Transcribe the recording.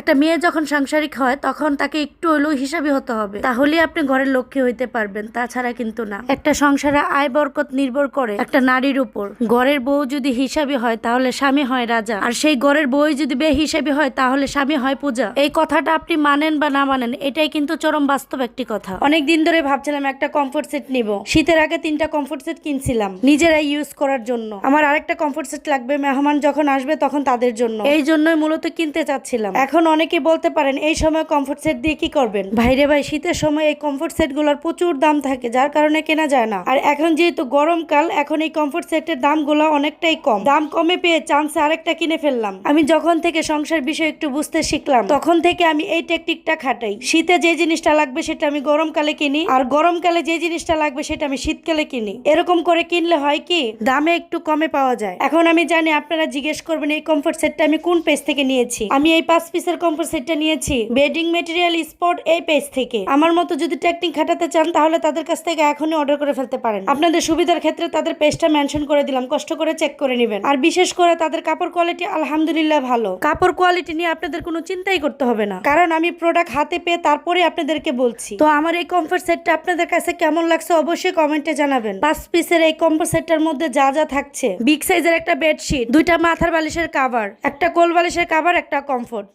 একটা মেয়ে যখন সাংসারিক হয়, তখন তাকে একটু হলেও হিসাবি হতে হবে। তাহলেই আপনি ঘরের লক্ষ্মী হইতে পারবেন, তাছাড়া কিন্তু না। একটা সংসারে আয় বরকত নির্ভর করে একটা নারীর উপর। ঘরের বউ যদি হিসাবি হয়, তাহলে স্বামী হয় রাজা। আর সেই ঘরের বউ যদি বে হিসাবি হয়, তাহলে স্বামী হয় পূজা। এই কথাটা আপনি মানেন বা না মানেন, এটাই কিন্তু চরম বাস্তব একটি কথা। অনেক দিন ধরে ভাবছিলাম একটা কমফোর্ট সেট নিব। শীতের আগে তিনটা কমফোর্ট সেট কিনছিলাম, নিজেরাই ইউজ করার জন্য। আমার আরেকটা কমফোর্ট সেট লাগবে, মেহমান যখন আসবে তখন তাদের জন্য। এই জন্যই মূলত কিনতে চাচ্ছিলাম। এখন অনেকে বলতে পারেন, এই সময় কমফোর্ট সেট দিয়ে কি করবেন? ভাইরে ভাই, শীতের সময় এই কমফোর্ট সেটগুলোর প্রচুর দাম থাকে, যার কারণে কেনা যায় না। আর এখন যেহেতু গরমকাল এখন এই কমফোর্ট সেটের দামগুলো অনেকটাই কম। দাম কমে পেয়ে চান্সে আরেকটা কিনে ফেললাম। আমি যখন থেকে সংসার বিষয় একটু বুঝতে শিখলাম, তখন থেকে আমি এই টেকনিকটা খাটাই। শীতে যে জিনিসটা লাগবে সেটা আমি গরমকালে কিনি, আর গরমকালে যে জিনিসটা লাগবে সেটা আমি শীতকালে কিনি। এরকম করে কিনলে হয় কি, দামে একটু কমে পাওয়া যায়। এখন আমি জানি আপনারা জিজ্ঞেস করবেন, এই কমফোর্ট সেটটা আমি কোন পেজ থেকে নিয়েছি? আমি এই পাঁচ পিসের কমফোর্ট সেটটা নিয়েছি। বেডিং মেটেরিয়াল স্পট এই পেজ থেকে। আমার মতো যদি টেকনিক খাটাতে চান, তাহলে তাদের কাছ থেকে এখনই অর্ডার করে ফেলতে পারেন। আপনাদের সুবিধার ক্ষেত্রে তাদের পেজটা মেনশন করে দিলাম। কষ্ট করে চেক করে নেবেন। আর বিশেষ করে তাদের কাপড় কোয়ালিটি আলহামদুলিল্লাহ ভালো। কাপড় কোয়ালিটি নিয়ে আপনাদের কোনো চিন্তাই করতে হবে না। কারণ আমি প্রোডাক্ট হাতে পেয়ে তারপরে আপনাদেরকে বলছি। তো আমার এই কমফোর্ট সেটটা আপনাদের কাছে কেমন লাগছে অবশ্যই কমেন্টে জানাবেন। পাঁচ পিসের এই কমফোর্ট সেটটার মধ্যে যা যা থাকছে। বিগ সাইজের একটা বেডশিট দুইটা মাথার বালিশের কাভার একটা কোল বালিশের কাভার একটা কমফোর্ট